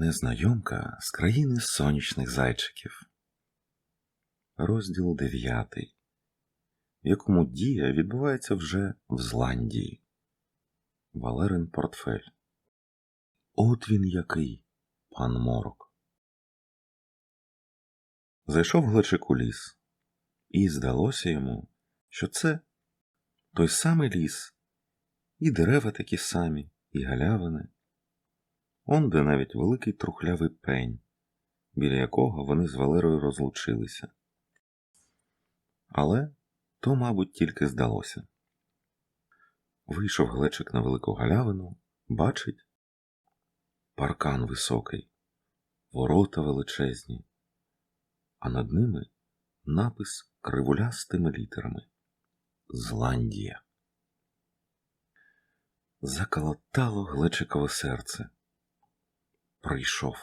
Незнайомка з країни сонячних зайчиків. Розділ дев'ятий, в якому дія відбувається вже в Зландії. Валерин портфель. От він який, пан Морок. Зайшов глечик у ліс, і здалося йому, що це той самий ліс, і дерева такі самі, і галявини. Он де навіть великий трухлявий пень, біля якого вони з Валерою розлучилися. Але то, мабуть, тільки здалося. Вийшов глечик на велику галявину, бачить паркан високий, ворота величезні, а над ними напис кривулястими літерами Зландія. Заколотало глечикове серце. Прийшов.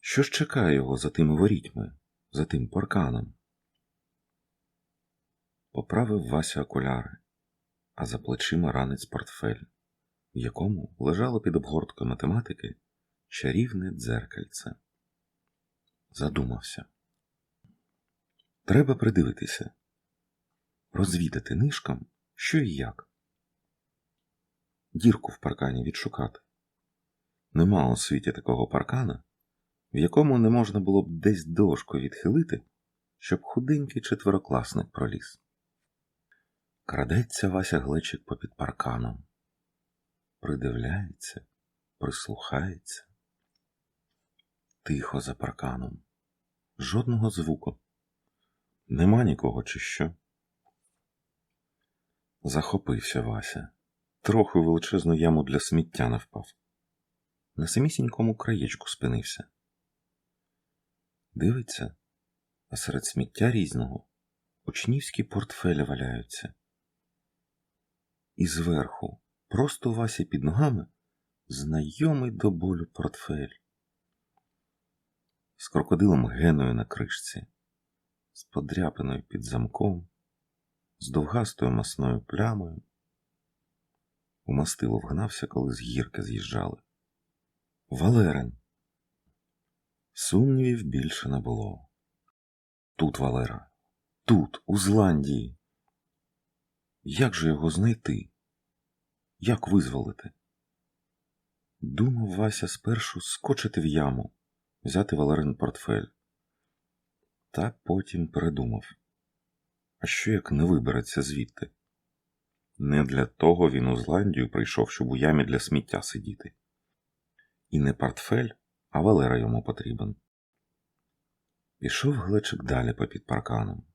Що ж чекає його за тими ворітьми, за тим парканом? Поправив Вася окуляри, а за плечима ранець портфель, в якому лежало під обгорткою математики чарівне дзеркальце. Задумався. Треба придивитися, розвідати нишком, що і як. Дірку в паркані відшукати. Нема у світі такого паркана, в якому не можна було б десь дошку відхилити, щоб худенький четверокласник проліз. Крадеться Вася глечик попід парканом, придивляється, прислухається. Тихо за парканом, жодного звуку. Нема нікого, чи що. Захопився Вася, трохи величезну яму для сміття не впав. На самісінькому краєчку спинився. Дивиться, а серед сміття різного учнівські портфелі валяються. І зверху, просто Васі під ногами, знайомий до болю портфель. З крокодилом геною на кришці, з подряпиною під замком, з довгастою масною плямою. У мастило вгнався, коли з гірки з'їжджали. Валерин. Сумнівів більше не було. Тут Валера, тут, у Зландії. Як же його знайти? Як визволити? Думав Вася спершу скочити в яму, взяти Валерин портфель. Та потім передумав. А що як не вибереться звідти? Не для того він у Зландію прийшов, щоб у ямі для сміття сидіти. І не портфель, а Валера йому потрібен. Пішов глечик далі попід парканом.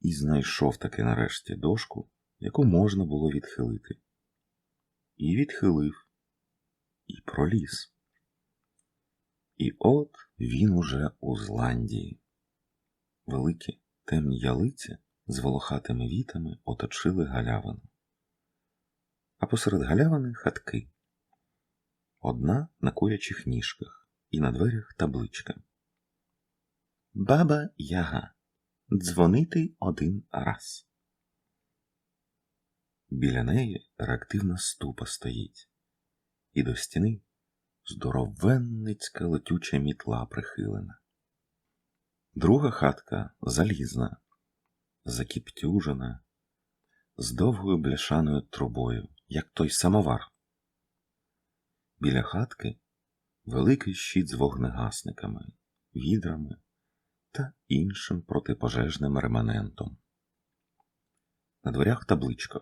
І знайшов таки нарешті дошку, яку можна було відхилити. І відхилив, і проліз. І от він уже у Зландії. Великі темні ялиці з волохатими вітами оточили галявину. А посеред галявини хатки. Одна на курячих ніжках і на дверях табличка. Баба Яга. Дзвонити один раз. Біля неї реактивна ступа стоїть, і до стіни здоровенницька летюча мітла прихилена. Друга хатка залізна, закіптюжена, з довгою бляшаною трубою, як той самовар. Біля хатки великий щит з вогнегасниками, відрами та іншим протипожежним реманентом. На дверях табличка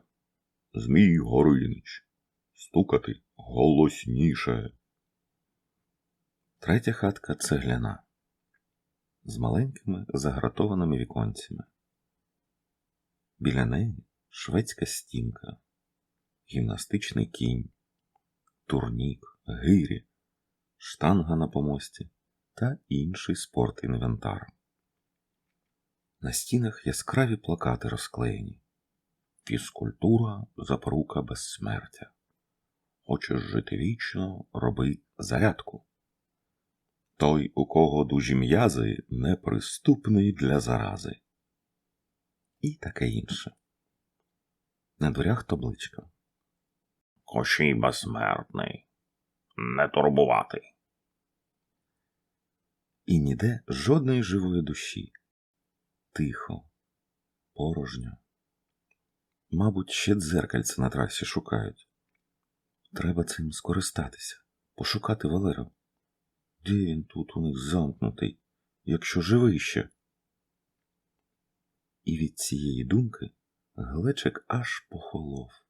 Змій Горинич. Стукати голосніше. Третя хатка цегляна з маленькими загратованими віконцями. Біля неї шведська стінка, гімнастичний кінь, турнік, гирі, штанга на помості та інший спорт-інвентар. На стінах яскраві плакати розклеєні. Фізкультура запорука безсмертя. Хочеш жити вічно, роби зарядку. Той, у кого дужі м'язи, неприступний для зарази. І таке інше. На дверях табличка. Кощій безсмертний. не турбувати. І ніде жодної живої душі. Тихо, порожньо. Мабуть, ще дзеркальце на трасі шукають. Треба цим скористатися, пошукати Валеру. Де він тут у них замкнутий, якщо живий ще? І від цієї думки глечик аж похолов.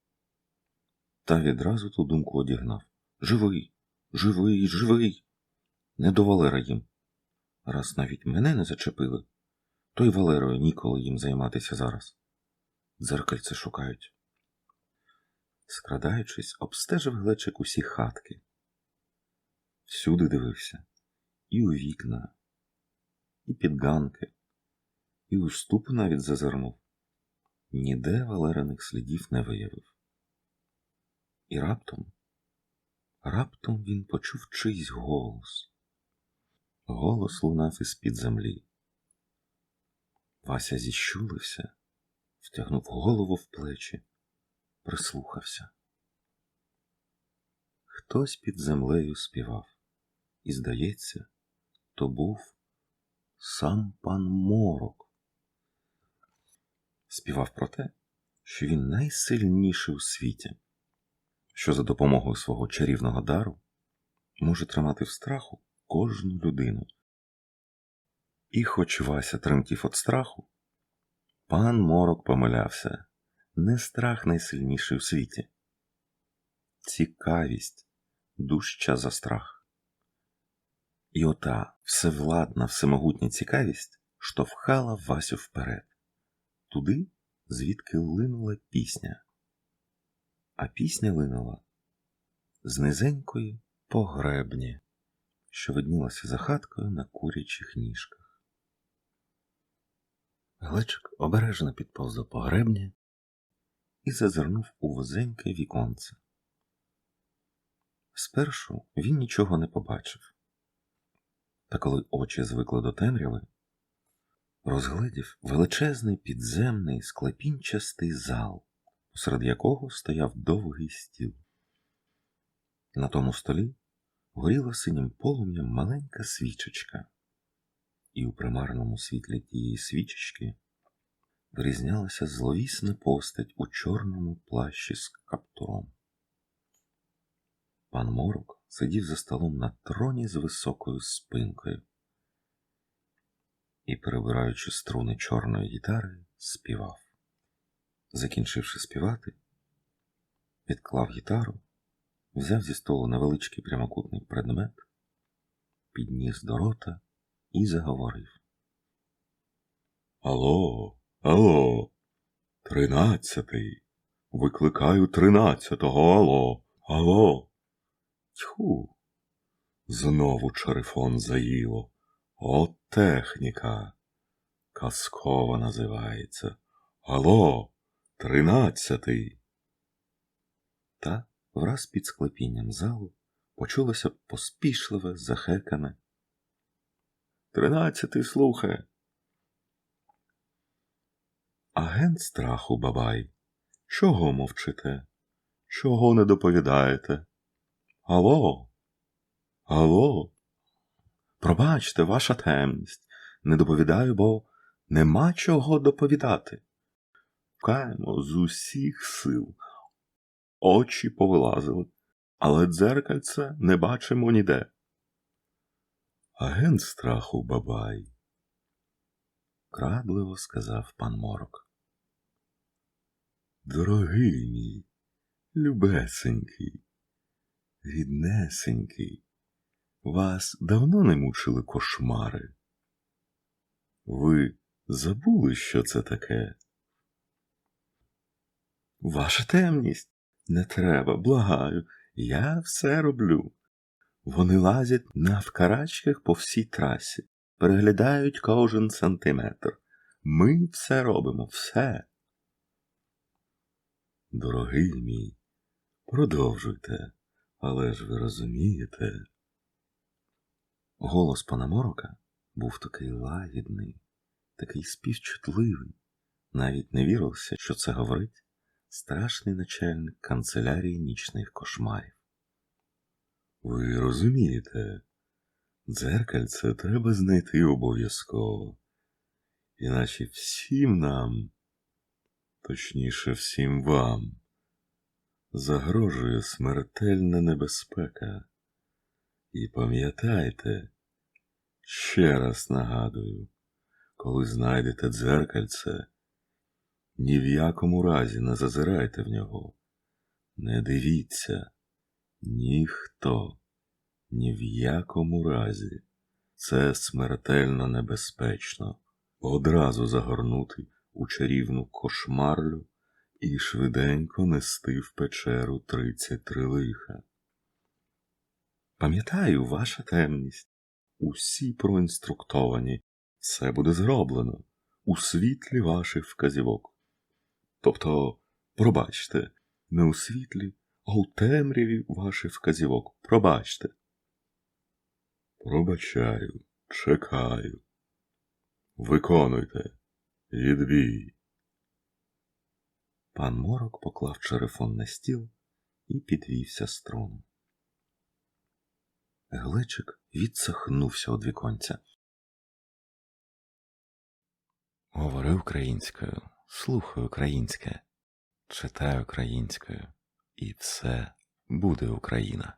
Та відразу ту думку одігнав. Живий, живий, живий. Не до Валера їм. Раз навіть мене не зачепили, то й Валерою ніколи їм займатися зараз. Дзеркальце шукають. Скрадаючись, обстежив глечик усі хатки. Всюди дивився, і у вікна, і під ганки, і у ступи навіть зазирнув. Ніде Валериних слідів не виявив. І раптом, раптом він почув чийсь голос. Голос лунав із-під землі. Вася зіщулився, втягнув голову в плечі, прислухався. Хтось під землею співав, і, здається, то був сам пан Морок. Співав про те, що він найсильніший у світі, що за допомогою свого чарівного дару може тримати в страху кожну людину. І хоч Вася тремтів від страху, пан Морок помилявся не страх найсильніший у світі. Цікавість дужча за страх. І ота всевладна, всемогутня цікавість штовхала Васю вперед, туди, звідки линула пісня. А пісня линула з низенької погребні, що виднілася за хаткою на курячих ніжках. Глечик обережно підповз до погребні і зазирнув у вузеньке віконце. Спершу він нічого не побачив, та коли очі звикли до темряви, розгледів величезний підземний склепінчастий зал, посеред якого стояв довгий стіл. На тому столі горіла синім полум'ям маленька свічечка, і у примарному світлі тієї свічечки вирізнялася зловісна постать у чорному плащі з каптуром. Пан Морок сидів за столом на троні з високою спинкою і, перебираючи струни чорної гітари, співав. Закінчивши співати, відклав гітару, взяв зі столу невеличкий прямокутний предмет, підніс до рота і заговорив. Алло, алло, тринадцятий. Викликаю тринадцятого, алло, алло. Тьху. Знову черефон заїло. От техніка. Казкова називається. Алло, тринадцятий. Та враз під склепінням залу почулося поспішливе, захекане. Тринадцятий слухає. Агент страху, бабай. Чого мовчите? Чого не доповідаєте? Алло? Алло? Пробачте, ваша темність. Не доповідаю, бо нема чого доповідати. Каємо з усіх сил. Очі повилазили, але дзеркальце не бачимо ніде. Агент страху, бабай. Крадливо сказав пан Морок. Дорогий мій, любесенький, ріднесенький, вас давно не мучили кошмари? Ви забули, що це таке? Ваша темність, не треба, благаю, я все роблю. Вони лазять навкарачках по всій трасі, переглядають кожен сантиметр. Ми все робимо, все. Дорогий мій, продовжуйте, але ж ви розумієте. Голос пана Морока був такий лагідний, такий співчутливий, навіть не вірився, що це говорить страшний начальник канцелярії нічних кошмарів. Ви розумієте, дзеркальце треба знайти обов'язково. Іначе всім нам, точніше всім вам, загрожує смертельна небезпека. І пам'ятайте, ще раз нагадую, коли знайдете дзеркальце, ні в якому разі не зазирайте в нього, не дивіться, ніхто, ні в якому разі. Це смертельно небезпечно. Одразу загорнути у чарівну кошмарлю і швиденько нести в печеру тридцять три лиха. Пам'ятаю, ваша темність. Усі проінструктовані. Це буде зроблено у світлі ваших вказівок. Тобто, пробачте, не у світлі, а у темряві ваших вказівок. Пробачте. Пробачаю, чекаю. Виконуйте. Відбій. Пан Морок поклав черефон на стіл і підвівся з трону. Глечик відсахнувся од віконця. Говори українською, слухай українське, читай українською, і все буде Україна.